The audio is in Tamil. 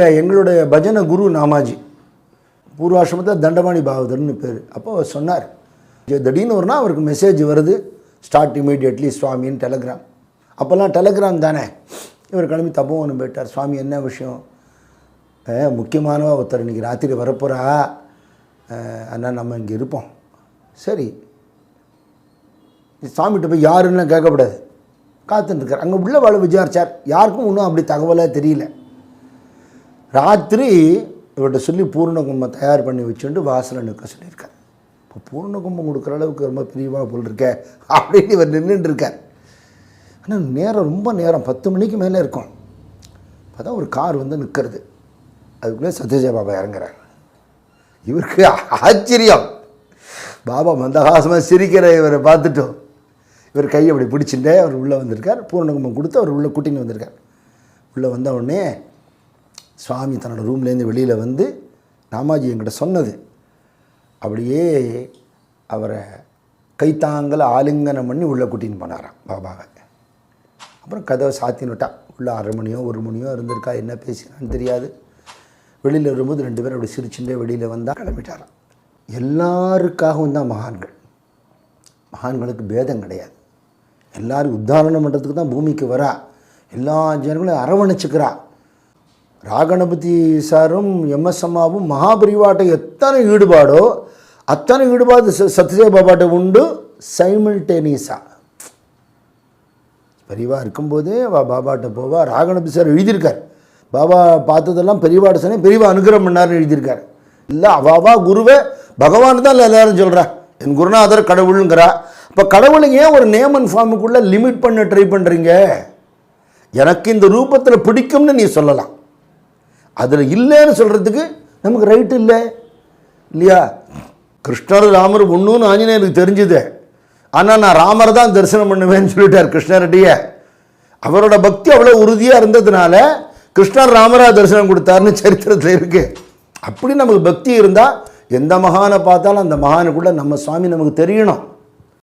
எங்களுடைய பஜனை குரு நாமாஜி. பூர்வாசிரமத்தில் தண்டபாணி பாகவதர்னு பேர். அப்போ அவர் சொன்னார் திடீர்னு ஒருனா அவருக்கு மெசேஜ் வருது. ஸ்டார்ட் இமீடியட்லி சுவாமின்னு டெலகிராம் அப்போல்லாம் டெலகிராம் தானே. இவர் கிளம்பி தப்போன்னு போயிட்டார். சுவாமி என்ன விஷயம்? முக்கியமானவா ஒருத்தர் இன்றைக்கி ராத்திரி வரப்போகிறா அண்ணா நம்ம இங்கே இருப்போம். சரி. சாமிகிட்ட போய் யாருன்னு கேட்கக்கூடாது. காத்துட்டுருக்கார் அங்கே உள்ள வாழ விசாரித்தார் யாருக்கும் இன்னும் அப்படி தகவலாக தெரியல. ராத்திரி இவர்கிட்ட சொல்லி பூர்ண கும்பம் தயார் பண்ணி வச்சுட்டு வாசலில் நிற்க சொல்லியிருக்கார். இப்போ பூர்ண கும்பம் கொடுக்குற அளவுக்கு ரொம்ப பிரியமாக போல் இருக்க அப்படின்னு இவர் நின்றுட்டு இருக்கார். ஆனால் நேரம் ரொம்ப நேரம் பத்து மணிக்கு மேலே இருக்கும். அப்போ ஒரு கார் வந்து நிற்கிறது. அதுக்குள்ளே சத்யஜய பாபா இறங்குறார். இவருக்கு ஆச்சரியம். பாபா மந்தகாசமாக சிரிக்கிற இவரை பார்த்துட்டோம் இவர் கையை அப்படி பிடிச்சிட்டு அவர் உள்ளே வந்திருக்கார். பூர்ணகும்பம் கொடுத்து அவர் உள்ளே கூட்டின்னு வந்திருக்கார். உள்ளே வந்த உடனே சுவாமி தன்னோட ரூம்லேருந்து வெளியில் வந்து நாமாஜி என்கிட்ட சொன்னது. அப்படியே அவரை கைத்தாங்கல ஆலிங்கனம் பண்ணி உள்ளே கூட்டின்னு போனாராம் பாபாவை. அப்புறம் கதவை சாத்தின்னு விட்டா உள்ளே அரை மணியோ ஒரு மணியோ இருந்திருக்கா என்ன பேசினான்னு தெரியாது. வெளியில் வரும்போது ரெண்டு பேரும் அப்படி சிரிச்சுட்டே வெளியில் வந்தால் கிளம்பிட்டாராம். எல்லாருக்காகவும் தான் மகான்கள். மகான்களுக்கு பேதம் கிடையாது. எல்லாரும் உத்தாரணம் பண்ணுறதுக்கு தான் பூமிக்கு வரா. எல்லா ஜனங்களும் அரவணைச்சிக்கிறா. ராகணபதி சாரும் எம்எஸ் அம்மாவும் மகாபரிவாட்டை எத்தனை ஈடுபாடோ அத்தனை ஈடுபாடு ச- பாபாட்ட உண்டு சைமில்டேனியஸாக பெரியவா இருக்கும்போதே வா பாபாட்ட போவா. ராகணபதி சார் எழுதியிருக்கார். பாபா பார்த்ததெல்லாம் பெரியவாட்ட சொன்னே பெரியவா அனுகிரகம் பண்ணார்னு எழுதியிருக்கார். இல்லை அவாவா குருவே பகவான் தான் எல்லாரும் சொல்கிறா என் குருநாதர் கடவுளுங்கிறா. இப்போ கடவுளை ஏன் ஒரு நேமன் ஃபார்முக்குள்ளே லிமிட் பண்ண ட்ரை பண்ணுறீங்க எனக்கு இந்த ரூபத்தில் பிடிக்கும்னு நீ சொல்லலாம். அதில் இல்லைன்னு சொல்கிறதுக்கு நமக்கு ரைட்டு இல்லை. இல்லையா? கிருஷ்ணர் ராமர் ஒன்றுன்னு ஆஞ்சநேயருக்கு தெரிஞ்சுது. ஆனால் நான் ராமரை தான் தரிசனம் பண்ணுவேன்னு சொல்லிட்டார் கிருஷ்ணரெட்டியை அவரோட பக்தி அவ்வளோ உறுதியாக இருந்ததுனால கிருஷ்ணர் ராமரா தரிசனம் கொடுத்தாருன்னு சரித்திரத்தில் இருக்குது அப்படி நமக்கு பக்தி இருந்தால் எந்த மகானை பார்த்தாலும் அந்த மகானுக்குள்ளே நம்ம சுவாமி நமக்கு தெரியணும்.